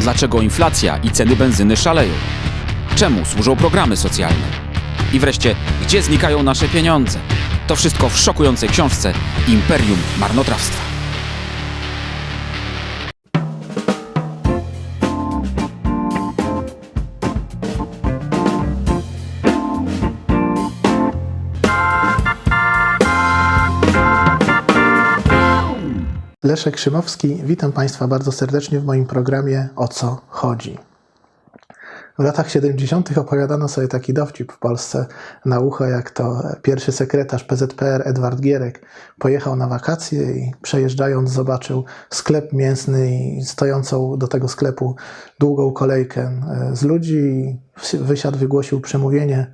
Dlaczego inflacja i ceny benzyny szaleją? Czemu służą programy socjalne? I wreszcie, gdzie znikają nasze pieniądze? To wszystko w szokującej książce Imperium Marnotrawstwa. Leszek Szymowski, witam Państwa bardzo serdecznie w moim programie O co chodzi. W latach 70. opowiadano sobie taki dowcip w Polsce na ucho, jak to pierwszy sekretarz PZPR Edward Gierek pojechał na wakacje i przejeżdżając zobaczył sklep mięsny i stojącą do tego sklepu długą kolejkę e, z ludzi wysiadł, wygłosił przemówienie.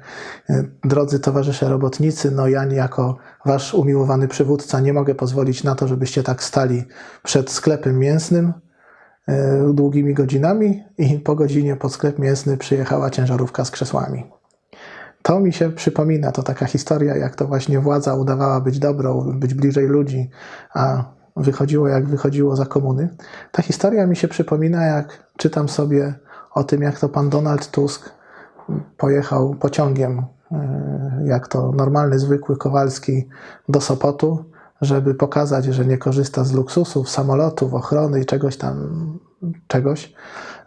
E, Drodzy towarzysze robotnicy, no ja jako wasz umiłowany przywódca nie mogę pozwolić na to, żebyście tak stali przed sklepem mięsnym długimi godzinami i po godzinie pod sklep mięsny przyjechała ciężarówka z krzesłami. To mi się przypomina, to taka historia, jak to właśnie władza udawała być dobrą, być bliżej ludzi, a wychodziło jak wychodziło za komuny. Ta historia mi się przypomina, jak czytam sobie o tym, jak to pan Donald Tusk pojechał pociągiem, e, jak to normalny, zwykły Kowalski do Sopotu, żeby pokazać, że nie korzysta z luksusów, samolotów, ochrony i czegoś tam, czegoś.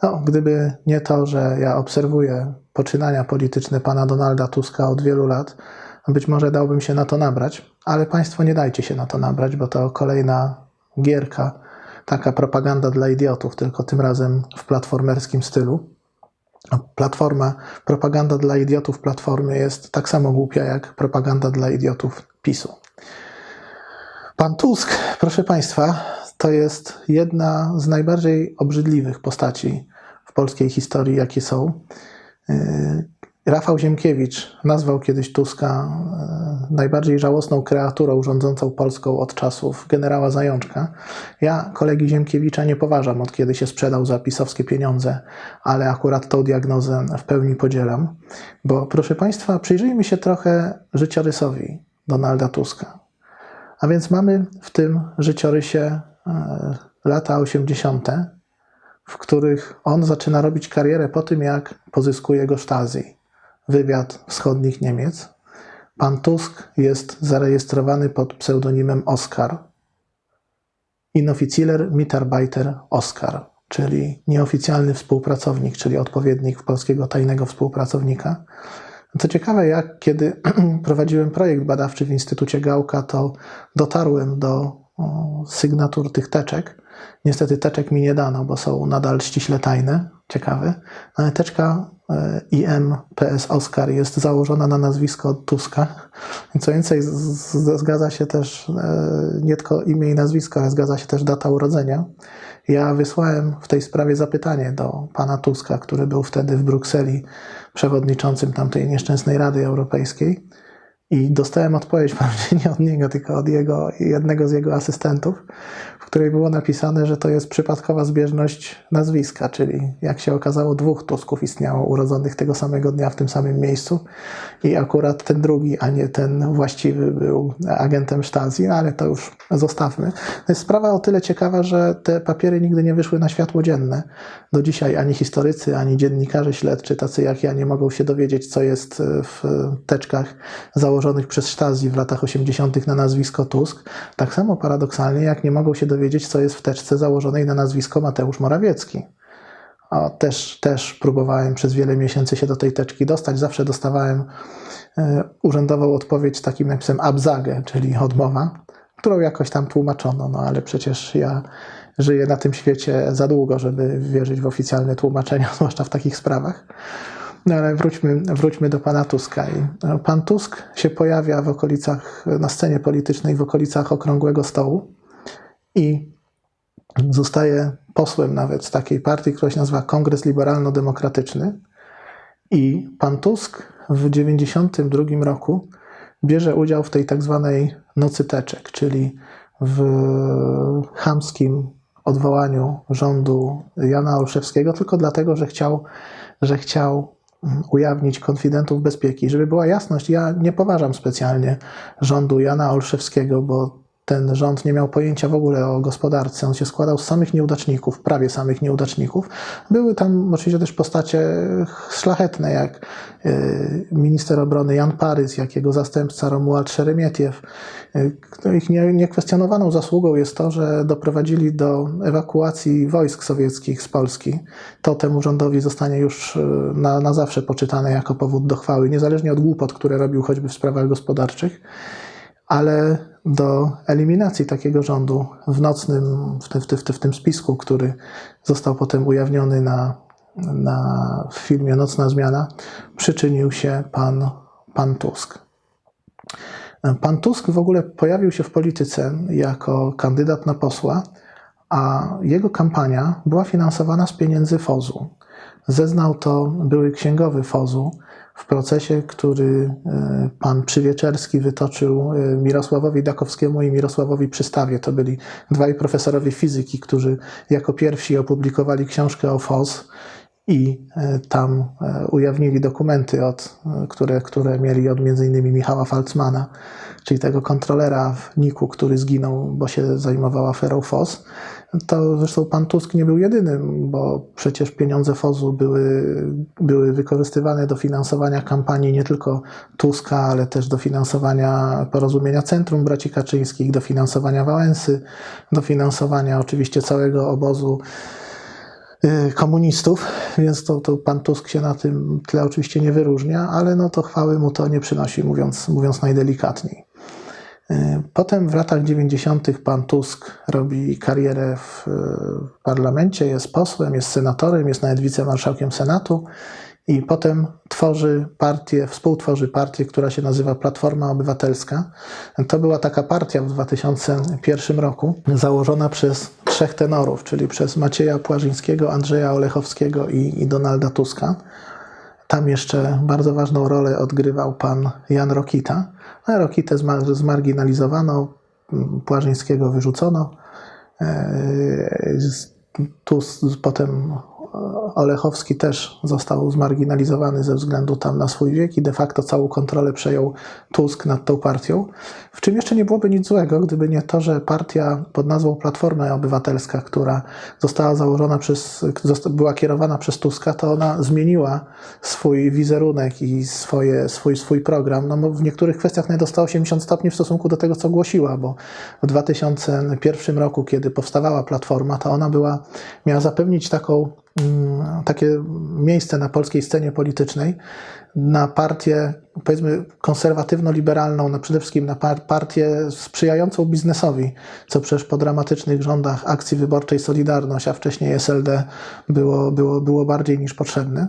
No, gdyby nie to, że ja obserwuję poczynania polityczne pana Donalda Tuska od wielu lat, być może dałbym się na to nabrać, ale państwo nie dajcie się na to nabrać, bo to kolejna gierka, taka propaganda dla idiotów, tylko tym razem w platformerskim stylu. Platforma, propaganda dla idiotów Platformy jest tak samo głupia jak propaganda dla idiotów PiSu. Pan Tusk, proszę Państwa, to jest jedna z najbardziej obrzydliwych postaci w polskiej historii, jakie są. Yy, Rafał Ziemkiewicz nazwał kiedyś Tuska yy, najbardziej żałosną kreaturą rządzącą Polską od czasów generała Zajączka. Ja kolegi Ziemkiewicza nie poważam, od kiedy się sprzedał za pisowskie pieniądze, ale akurat tą diagnozę w pełni podzielam. Bo proszę Państwa, przyjrzyjmy się trochę życiorysowi Donalda Tuska. A więc mamy w tym życiorysie e, lata 80., w których on zaczyna robić karierę po tym, jak pozyskuje go Stasi, wywiad wschodnich Niemiec. Pan Tusk jest zarejestrowany pod pseudonimem Oskar. Inoficieller Mitarbeiter Oskar, czyli nieoficjalny współpracownik, czyli odpowiednik polskiego tajnego współpracownika. Co ciekawe, jak kiedy prowadziłem projekt badawczy w Instytucie Gałka, to dotarłem do sygnatur tych teczek. Niestety teczek mi nie dano, bo są nadal ściśle tajne. Ciekawe. No, Ale teczka e, IM PS Oscar jest założona na nazwisko Tuska. Co więcej, zgadza się też e, nie tylko imię i nazwisko, ale zgadza się też data urodzenia. Ja wysłałem w tej sprawie zapytanie do pana Tuska, który był wtedy w Brukseli przewodniczącym tamtej nieszczęsnej Rady Europejskiej. I dostałem odpowiedź, wprawdzie nie od niego, tylko od jego, jednego z jego asystentów, której było napisane, że to jest przypadkowa zbieżność nazwiska, czyli jak się okazało, dwóch Tusków istniało urodzonych tego samego dnia w tym samym miejscu i akurat ten drugi, a nie ten właściwy był agentem Stasi, no ale to już zostawmy. To jest sprawa o tyle ciekawa, że te papiery nigdy nie wyszły na światło dzienne. Do dzisiaj ani historycy, ani dziennikarze śledczy, tacy jak ja, nie mogą się dowiedzieć, co jest w teczkach założonych przez Stasi w latach 80. na nazwisko Tusk. Tak samo paradoksalnie, jak nie mogą się dowiedzieć, co jest w teczce założonej na nazwisko Mateusz Morawiecki. A też, też próbowałem przez wiele miesięcy się do tej teczki dostać. Zawsze dostawałem e, urzędową odpowiedź takim napisem abzage, czyli odmowa, którą jakoś tam tłumaczono, no ale przecież ja żyję na tym świecie za długo, żeby wierzyć w oficjalne tłumaczenia, zwłaszcza w takich sprawach. No ale wróćmy, wróćmy do pana Tuska. I e, pan Tusk się pojawia w okolicach, na scenie politycznej w okolicach Okrągłego Stołu i zostaje posłem nawet z takiej partii, która się nazywa Kongres Liberalno-Demokratyczny. I pan Tusk w 1992 roku bierze udział w tej tak zwanej nocy teczek, czyli w chamskim odwołaniu rządu Jana Olszewskiego, tylko dlatego, że chciał, że chciał ujawnić konfidentów bezpieki. Żeby była jasność, ja nie poważam specjalnie rządu Jana Olszewskiego, bo ten rząd nie miał pojęcia w ogóle o gospodarce. On się składał z samych nieudaczników, prawie samych nieudaczników. Były tam oczywiście też postacie szlachetne, jak y, minister obrony Jan Parys, jak jego zastępca Romuald Szeremietiew. Y, no, Ich nie- niekwestionowaną zasługą jest to, że doprowadzili do ewakuacji wojsk sowieckich z Polski. To temu rządowi zostanie już y, na, na zawsze poczytane jako powód do chwały, niezależnie od głupot, które robił choćby w sprawach gospodarczych ale do eliminacji takiego rządu w nocnym, w, te, w, te, w, tym spisku, który został potem ujawniony na, na w filmie Nocna Zmiana, przyczynił się pan, pan Tusk. Pan Tusk w ogóle pojawił się w polityce jako kandydat na posła, a jego kampania była finansowana z pieniędzy FOZU. Zeznał to były księgowy FOZU w procesie, który e, pan Przywieczerski wytoczył e, Mirosławowi Dakowskiemu i Mirosławowi Przystawie. To byli dwaj profesorowie fizyki, którzy jako pierwsi opublikowali książkę o FOZ i e, tam e, ujawnili dokumenty, od, e, które, które mieli od m.in. Michała Falcmana, czyli tego kontrolera w NIK-u, który zginął, bo się zajmował aferą FOS. To zresztą pan Tusk nie był jedynym, bo przecież pieniądze FOZ-u były, były wykorzystywane do finansowania kampanii nie tylko Tuska, ale też do finansowania porozumienia Centrum Braci Kaczyńskich, do finansowania Wałęsy, do finansowania oczywiście całego obozu komunistów, więc to, to pan Tusk się na tym tle oczywiście nie wyróżnia, ale no to chwały mu to nie przynosi, mówiąc, mówiąc najdelikatniej. Y, Potem w latach 90. pan Tusk robi karierę w y, parlamencie, jest posłem, jest senatorem, jest nawet wicemarszałkiem Senatu i potem tworzy partię, współtworzy partię, która się nazywa Platforma Obywatelska. To była taka partia w 2001 roku, założona przez trzech tenorów, czyli przez Macieja Płażyńskiego, Andrzeja Olechowskiego i, i Donalda Tuska. Tam jeszcze bardzo ważną rolę odgrywał pan Jan Rokita. A Rokitę zma- zmarginalizowano, Płażyńskiego wyrzucono. E, Tu potem Olechowski też został zmarginalizowany ze względu tam na swój wiek i de facto całą kontrolę przejął Tusk nad tą partią. W czym jeszcze nie byłoby nic złego, gdyby nie to, że partia pod nazwą Platforma Obywatelska, która została założona przez, była kierowana przez Tuska, to ona zmieniła swój wizerunek i swoje, swój, swój program. No, w niektórych kwestiach nawet o 180 stopni w stosunku do tego, co głosiła, bo w 2001 roku, kiedy powstawała Platforma, to ona była, miała zapewnić taką takie miejsce na polskiej scenie politycznej, na partię, powiedzmy, konserwatywno-liberalną, na przede wszystkim na par- partię sprzyjającą biznesowi, co przecież po dramatycznych rządach akcji wyborczej Solidarność, a wcześniej SLD było, było, było bardziej niż potrzebne.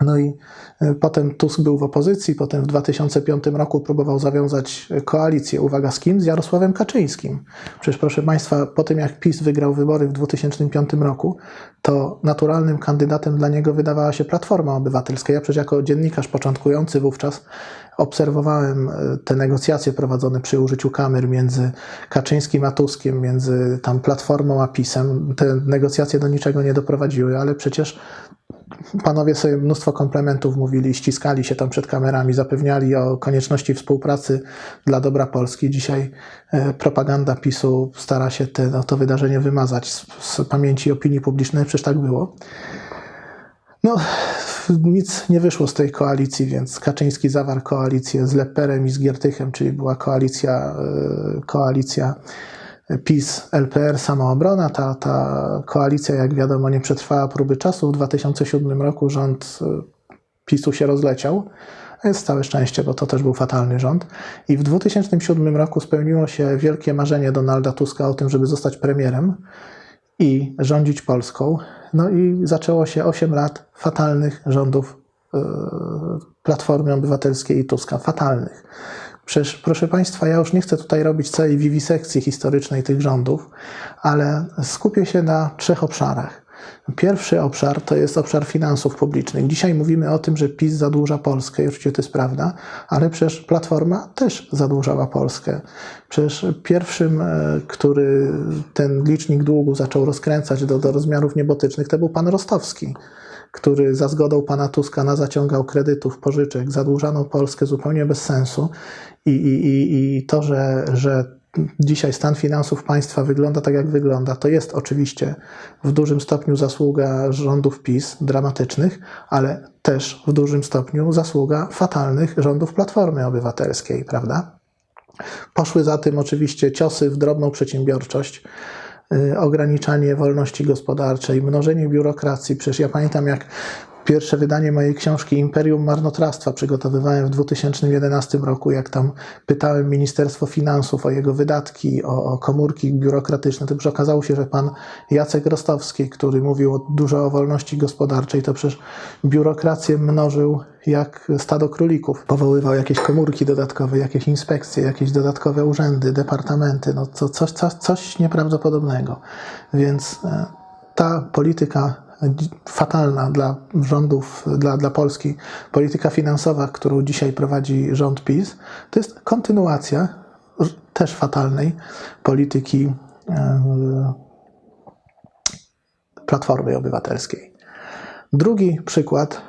No i y, potem Tusk był w opozycji, potem w 2005 roku próbował zawiązać koalicję, uwaga, z kim? Z Jarosławem Kaczyńskim. Przecież proszę Państwa, po tym jak PiS wygrał wybory w 2005 roku, to naturalnym kandydatem dla niego wydawała się Platforma Obywatelska. Ja przecież jako dziennikarz początkujący wówczas obserwowałem y, te negocjacje prowadzone przy użyciu kamer między Kaczyńskim a Tuskiem, między tam Platformą a PiSem. Te negocjacje do niczego nie doprowadziły, ale przecież panowie sobie mnóstwo komplementów mówili, ściskali się tam przed kamerami, zapewniali o konieczności współpracy dla dobra Polski. Dzisiaj e, propaganda PiSu stara się te, no, to wydarzenie wymazać z, z pamięci opinii publicznej, przecież tak było. No, nic nie wyszło z tej koalicji, więc Kaczyński zawarł koalicję z Lepperem i z Giertychem, czyli była koalicja, e, koalicja PiS, LPR, samoobrona. Ta, ta koalicja, jak wiadomo, nie przetrwała próby czasu. W 2007 roku rząd e, PiSu się rozleciał. Jest całe szczęście, bo to też był fatalny rząd. I w 2007 roku spełniło się wielkie marzenie Donalda Tuska o tym, żeby zostać premierem i rządzić Polską. No i zaczęło się 8 lat fatalnych rządów e, Platformy Obywatelskiej i Tuska. Fatalnych. Przecież, proszę Państwa, ja już nie chcę tutaj robić całej wiwisekcji historycznej tych rządów, ale skupię się na trzech obszarach. Pierwszy obszar to jest obszar finansów publicznych. Dzisiaj mówimy o tym, że PiS zadłuża Polskę i oczywiście to jest prawda, ale przecież Platforma też zadłużała Polskę. Przecież pierwszym, e, który ten licznik długu zaczął rozkręcać do, do rozmiarów niebotycznych, to był pan Rostowski który za zgodą pana Tuska nazaciągał kredytów, pożyczek, zadłużano Polskę zupełnie bez sensu i, i, i to, że, że dzisiaj stan finansów państwa wygląda tak, jak wygląda, to jest oczywiście w dużym stopniu zasługa rządów PiS, dramatycznych, ale też w dużym stopniu zasługa fatalnych rządów Platformy Obywatelskiej, prawda? Poszły za tym oczywiście ciosy w drobną przedsiębiorczość, y, ograniczanie wolności gospodarczej, mnożenie biurokracji. Przecież ja pamiętam, jak pierwsze wydanie mojej książki Imperium Marnotrawstwa przygotowywałem w 2011 roku, jak tam pytałem Ministerstwo Finansów o jego wydatki, o, o komórki biurokratyczne, już okazało się, że pan Jacek Rostowski, który mówił dużo o wolności gospodarczej, to przecież biurokrację mnożył jak stado królików. Powoływał jakieś komórki dodatkowe, jakieś inspekcje, jakieś dodatkowe urzędy, departamenty, no to coś, coś, coś nieprawdopodobnego. Więc e, ta polityka fatalna dla rządów, dla, dla Polski, polityka finansowa, którą dzisiaj prowadzi rząd PiS, to jest kontynuacja też fatalnej polityki e, Platformy Obywatelskiej. Drugi przykład,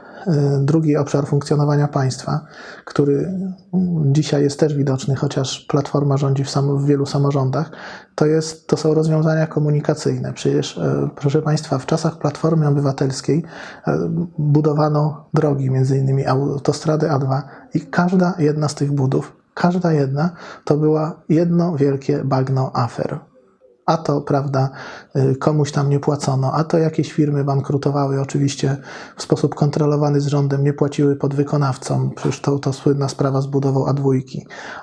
drugi obszar funkcjonowania państwa, który mm, dzisiaj jest też widoczny, chociaż Platforma rządzi w, sam, w wielu samorządach, to, jest, to są rozwiązania komunikacyjne. Przecież, e, proszę Państwa, w czasach Platformy Obywatelskiej e, budowano drogi, między innymi autostrady A2 i każda jedna z tych budów, każda jedna, to była jedno wielkie bagno afer a to, prawda, y, komuś tam nie płacono, a to jakieś firmy bankrutowały, oczywiście w sposób kontrolowany z rządem, nie płaciły podwykonawcom, przecież to, to słynna sprawa z budową A2,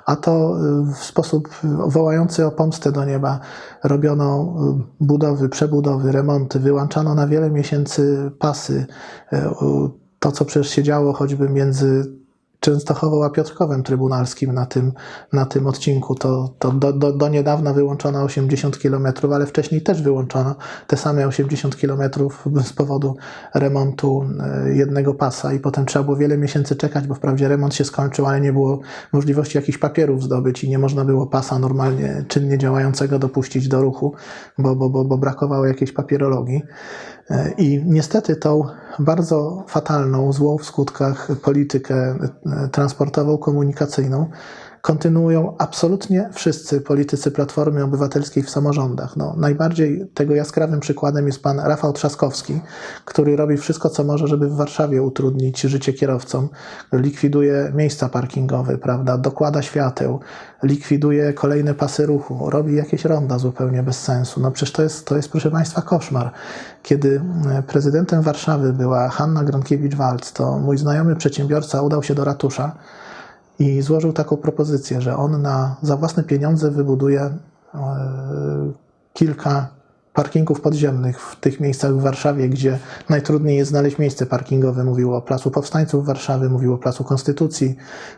a to y, w sposób wołający o pomstę do nieba robiono y, budowy, przebudowy, remonty, wyłączano na wiele miesięcy pasy, y, y, to co przecież się działo choćby między Częstochową a Piotrkowem Trybunalskim na tym, na tym odcinku. To, to do, do, do niedawna wyłączono 80 km, ale wcześniej też wyłączono te same 80 km z powodu remontu e, jednego pasa i potem trzeba było wiele miesięcy czekać, bo wprawdzie remont się skończył, ale nie było możliwości jakichś papierów zdobyć i nie można było pasa normalnie, czynnie działającego dopuścić do ruchu, bo, bo, bo, bo brakowało jakiejś papierologii. E, I niestety tą bardzo fatalną, złą w skutkach politykę e, transportową, komunikacyjną kontynuują absolutnie wszyscy politycy Platformy Obywatelskiej w samorządach. No, najbardziej tego jaskrawym przykładem jest pan Rafał Trzaskowski, który robi wszystko, co może, żeby w Warszawie utrudnić życie kierowcom. Likwiduje miejsca parkingowe, prawda, dokłada świateł, likwiduje kolejne pasy ruchu, robi jakieś ronda zupełnie bez sensu. No przecież to jest, to jest proszę Państwa, koszmar. Kiedy e, prezydentem Warszawy była Hanna Gronkiewicz-Waltz, to mój znajomy przedsiębiorca udał się do ratusza i złożył taką propozycję, że on na, za własne pieniądze wybuduje e, kilka parkingów podziemnych w tych miejscach w Warszawie, gdzie najtrudniej jest znaleźć miejsce parkingowe. Mówił o Placu Powstańców Warszawy, mówił o Placu Konstytucji,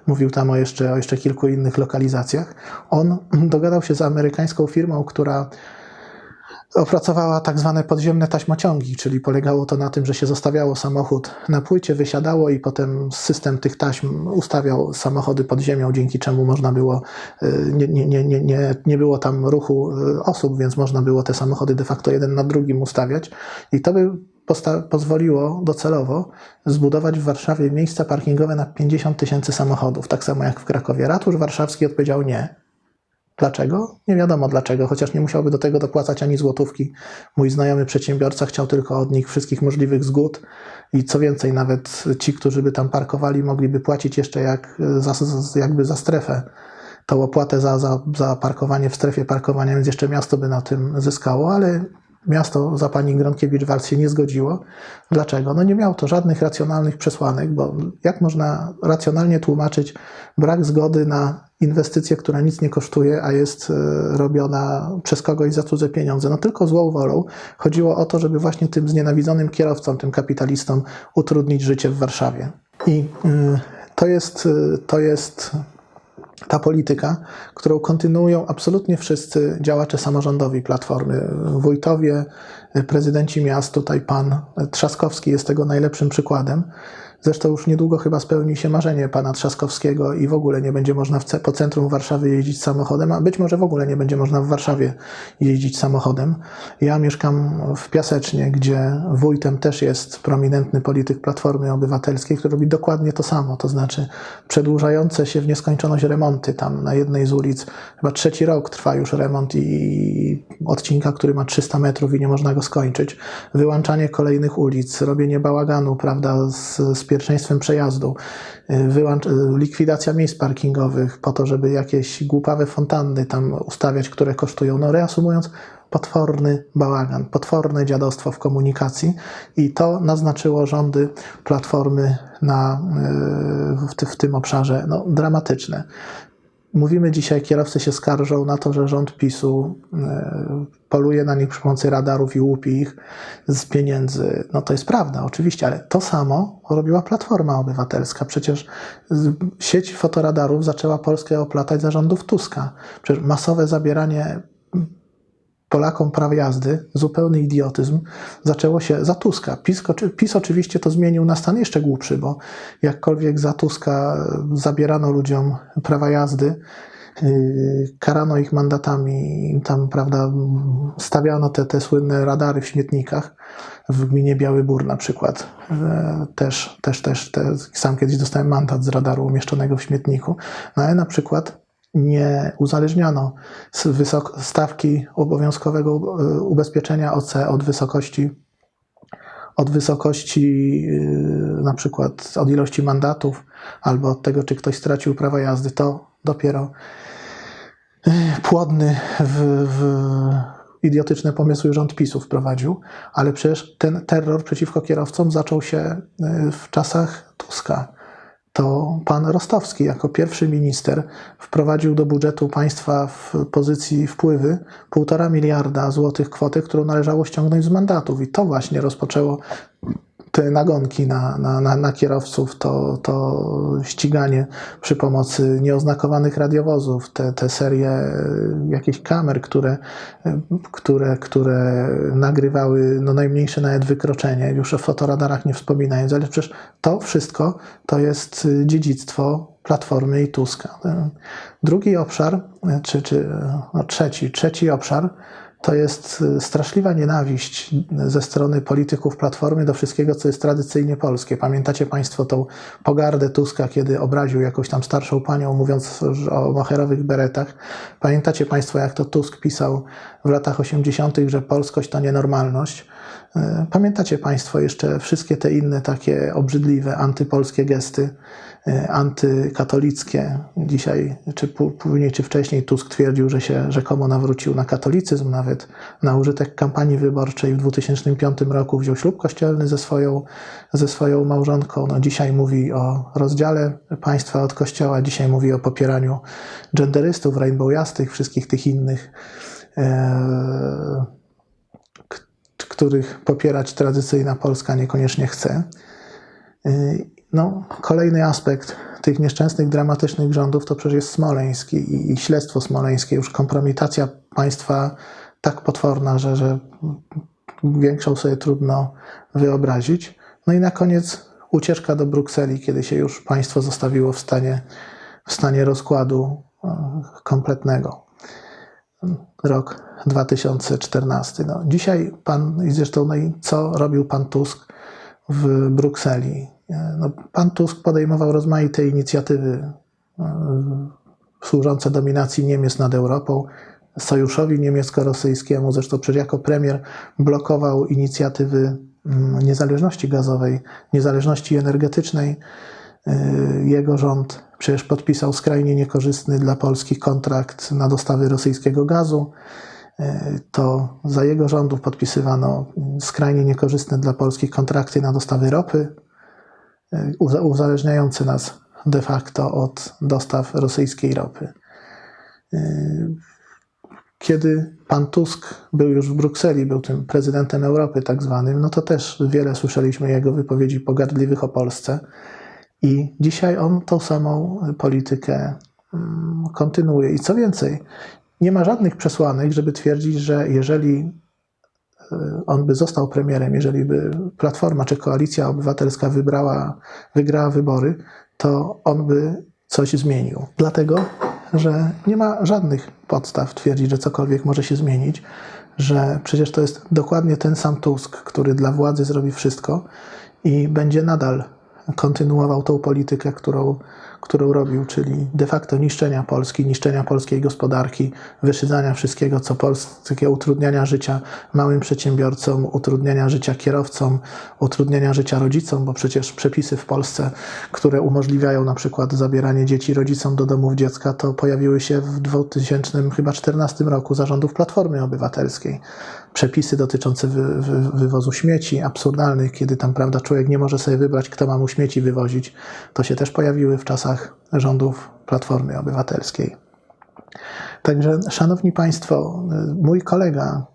mówił tam o jeszcze, o jeszcze kilku innych lokalizacjach. On dogadał się z amerykańską firmą, która opracowała tak zwane podziemne taśmociągi, czyli polegało to na tym, że się zostawiało samochód na płycie, wysiadało i potem system tych taśm ustawiał samochody pod ziemią, dzięki czemu można było, y, nie, nie, nie, nie, nie, było tam ruchu y, osób, więc można było te samochody de facto jeden na drugim ustawiać. I to by pozwoliło docelowo zbudować w Warszawie miejsca parkingowe na 50 tysięcy samochodów, tak samo jak w Krakowie. Ratusz Warszawski odpowiedział nie, Dlaczego? Nie wiadomo dlaczego, chociaż nie musiałby do tego dopłacać ani złotówki. Mój znajomy przedsiębiorca chciał tylko od nich wszystkich możliwych zgód i co więcej, nawet ci, którzy by tam parkowali, mogliby płacić jeszcze jak, za, jakby za strefę tą opłatę za, za, za parkowanie w strefie parkowania, więc jeszcze miasto by na tym zyskało, ale miasto za pani Gronkiewicz-Waltz się nie zgodziło. Dlaczego? No nie miało to żadnych racjonalnych przesłanek, bo jak można racjonalnie tłumaczyć brak zgody na inwestycję, która nic nie kosztuje, a jest e, robiona przez kogoś za cudze pieniądze? No tylko złą wolą. Chodziło o to, żeby właśnie tym znienawidzonym kierowcom, tym kapitalistom utrudnić życie w Warszawie. I y, to jest, y, to jest ta polityka, którą kontynuują absolutnie wszyscy działacze samorządowi Platformy, wójtowie, prezydenci miast, tutaj pan Trzaskowski jest tego najlepszym przykładem. Zresztą już niedługo chyba spełni się marzenie pana Trzaskowskiego i w ogóle nie będzie można w po centrum Warszawy jeździć samochodem, a być może w ogóle nie będzie można w Warszawie jeździć samochodem. Ja mieszkam w Piasecznie, gdzie wójtem też jest prominentny polityk Platformy Obywatelskiej, który robi dokładnie to samo, to znaczy przedłużające się w nieskończoność remonty. Tam na jednej z ulic chyba trzeci rok trwa już remont i odcinka, który ma 300 metrów i nie można go skończyć. Wyłączanie kolejnych ulic, robienie bałaganu, prawda, z, z pierwszeństwem przejazdu, y, y, likwidacja miejsc parkingowych po to, żeby jakieś głupawe fontanny tam ustawiać, które kosztują. No reasumując, potworny bałagan, potworne dziadostwo w komunikacji i to naznaczyło rządy Platformy na, y, w, w tym obszarze no, dramatyczne. Mówimy dzisiaj, kierowcy się skarżą na to, że rząd PiSu e, poluje na nich przy pomocy radarów i łupi ich z pieniędzy. No to jest prawda, oczywiście, ale to samo robiła Platforma Obywatelska. Przecież sieć fotoradarów zaczęła Polskę oplatać za rządów Tuska. Przecież masowe zabieranie Polakom praw jazdy, zupełny idiotyzm, zaczęło się za Tuska. PiS, PiS oczywiście to zmienił na stan jeszcze głupszy, bo jakkolwiek za Tuska zabierano ludziom prawa jazdy, yy, karano ich mandatami, tam, prawda, stawiano te, te słynne radary w śmietnikach, w gminie Biały Bór na przykład. Też, też, też, te, sam kiedyś dostałem mandat z radaru umieszczonego w śmietniku. No ale na przykład nie wysok- stawki obowiązkowego e, ubezpieczenia OC od wysokości od wysokości yy, na przykład od ilości mandatów albo od tego, czy ktoś stracił prawo jazdy, to dopiero yy, płodny w, w idiotyczne pomysły rząd PiSu wprowadził, ale przecież ten terror przeciwko kierowcom zaczął się w czasach Tuska to pan Rostowski jako pierwszy minister wprowadził do budżetu państwa w pozycji wpływy półtora miliarda złotych kwotę, którą należało ściągnąć z mandatów. I to właśnie rozpoczęło te nagonki na, na, na, na kierowców, to, to ściganie przy pomocy nieoznakowanych radiowozów, te, te serie e, jakichś kamer, które, e, które, które nagrywały no, najmniejsze nawet wykroczenie, już o fotoradarach nie wspominając, ale przecież to wszystko to jest y, dziedzictwo Platformy i Tuska. E, Drugi obszar, e, czy, czy no, trzeci, trzeci obszar to jest y, straszliwa nienawiść ze strony polityków Platformy do wszystkiego, co jest tradycyjnie polskie. Pamiętacie Państwo tą pogardę Tuska, kiedy obraził jakąś tam starszą panią, mówiąc o moherowych beretach? Pamiętacie Państwo, jak to Tusk pisał w latach 80., że polskość to nienormalność? Y, Pamiętacie Państwo jeszcze wszystkie te inne takie obrzydliwe, antypolskie gesty, y, antykatolickie. Dzisiaj, czy pó- później, czy wcześniej Tusk twierdził, że się rzekomo nawrócił na katolicyzm, nawet na użytek kampanii wyborczej w 2005 roku wziął ślub kościelny ze swoją, ze swoją małżonką. No, dzisiaj mówi o rozdziale państwa od kościoła, dzisiaj mówi o popieraniu genderystów, rainbowiastych, wszystkich tych innych. E, których popierać tradycyjna Polska niekoniecznie chce. Yy, No, kolejny aspekt tych nieszczęsnych, dramatycznych rządów to przecież jest Smoleński i, i śledztwo smoleńskie, już kompromitacja państwa tak potworna, że, że większą sobie trudno wyobrazić. No i na koniec ucieczka do Brukseli, kiedy się już państwo zostawiło w stanie, w stanie rozkładu e, kompletnego rok 2014. No, dzisiaj pan, i zresztą no i co robił pan Tusk w Brukseli? E, No, pan Tusk podejmował rozmaite inicjatywy e, służące dominacji Niemiec nad Europą, sojuszowi niemiecko-rosyjskiemu. Zresztą jako premier blokował inicjatywy mm, niezależności gazowej, niezależności energetycznej. Y, Jego rząd przecież podpisał skrajnie niekorzystny dla Polski kontrakt na dostawy rosyjskiego gazu. Y, To za jego rządów podpisywano skrajnie niekorzystne dla Polski kontrakty na dostawy ropy, y, uza- uzależniające nas de facto od dostaw rosyjskiej ropy. Kiedy pan Tusk był już w Brukseli, był tym prezydentem Europy tak zwanym, no to też wiele słyszeliśmy jego wypowiedzi pogardliwych o Polsce. I dzisiaj on tą samą politykę mm, kontynuuje. I co więcej, nie ma żadnych przesłanek, żeby twierdzić, że jeżeli y, on by został premierem, jeżeli by Platforma czy Koalicja Obywatelska wybrała, wygrała wybory, to on by coś zmienił. Dlatego, że nie ma żadnych podstaw twierdzić, że cokolwiek może się zmienić, że przecież to jest dokładnie ten sam Tusk, który dla władzy zrobi wszystko i będzie nadal kontynuował tą politykę, którą, którą robił, czyli de facto niszczenia Polski, niszczenia polskiej gospodarki, wyszydzania wszystkiego, co polskie, utrudniania życia małym przedsiębiorcom, utrudniania życia kierowcom, utrudniania życia rodzicom, bo przecież przepisy w Polsce, które umożliwiają na przykład zabieranie dzieci rodzicom do domów dziecka, to pojawiły się w 2014 roku zarządów Platformy Obywatelskiej. Przepisy dotyczące wy, wy, wywozu śmieci absurdalnych, kiedy tam, prawda, człowiek nie może sobie wybrać, kto ma mu śmieci wywozić, to się też pojawiły w czasach rządów Platformy Obywatelskiej. Także, szanowni państwo, mój kolega,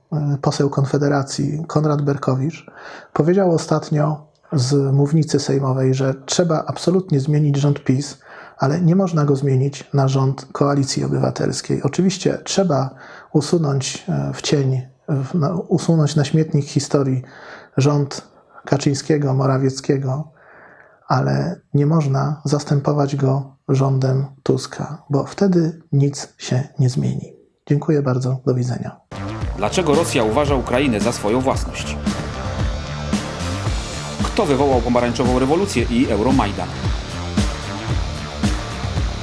poseł Konfederacji, Konrad Berkowicz, powiedział ostatnio z mównicy sejmowej, że trzeba absolutnie zmienić rząd PiS, ale nie można go zmienić na rząd koalicji obywatelskiej. Oczywiście trzeba usunąć e, w cień usunąć na śmietnik historii rząd Kaczyńskiego, Morawieckiego, ale nie można zastępować go rządem Tuska, bo wtedy nic się nie zmieni. Dziękuję bardzo, do widzenia. Dlaczego Rosja uważa Ukrainę za swoją własność? Kto wywołał pomarańczową rewolucję i Euromajdan?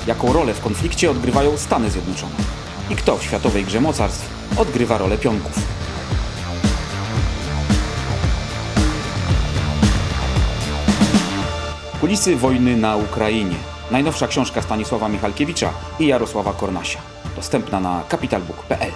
Jaką rolę w konflikcie odgrywają Stany Zjednoczone? I kto w światowej grze mocarstw odgrywa rolę pionków? Kulisy wojny na Ukrainie. Najnowsza książka Stanisława Michalkiewicza i Jarosława Kornasia. Dostępna na capitalbook.pl.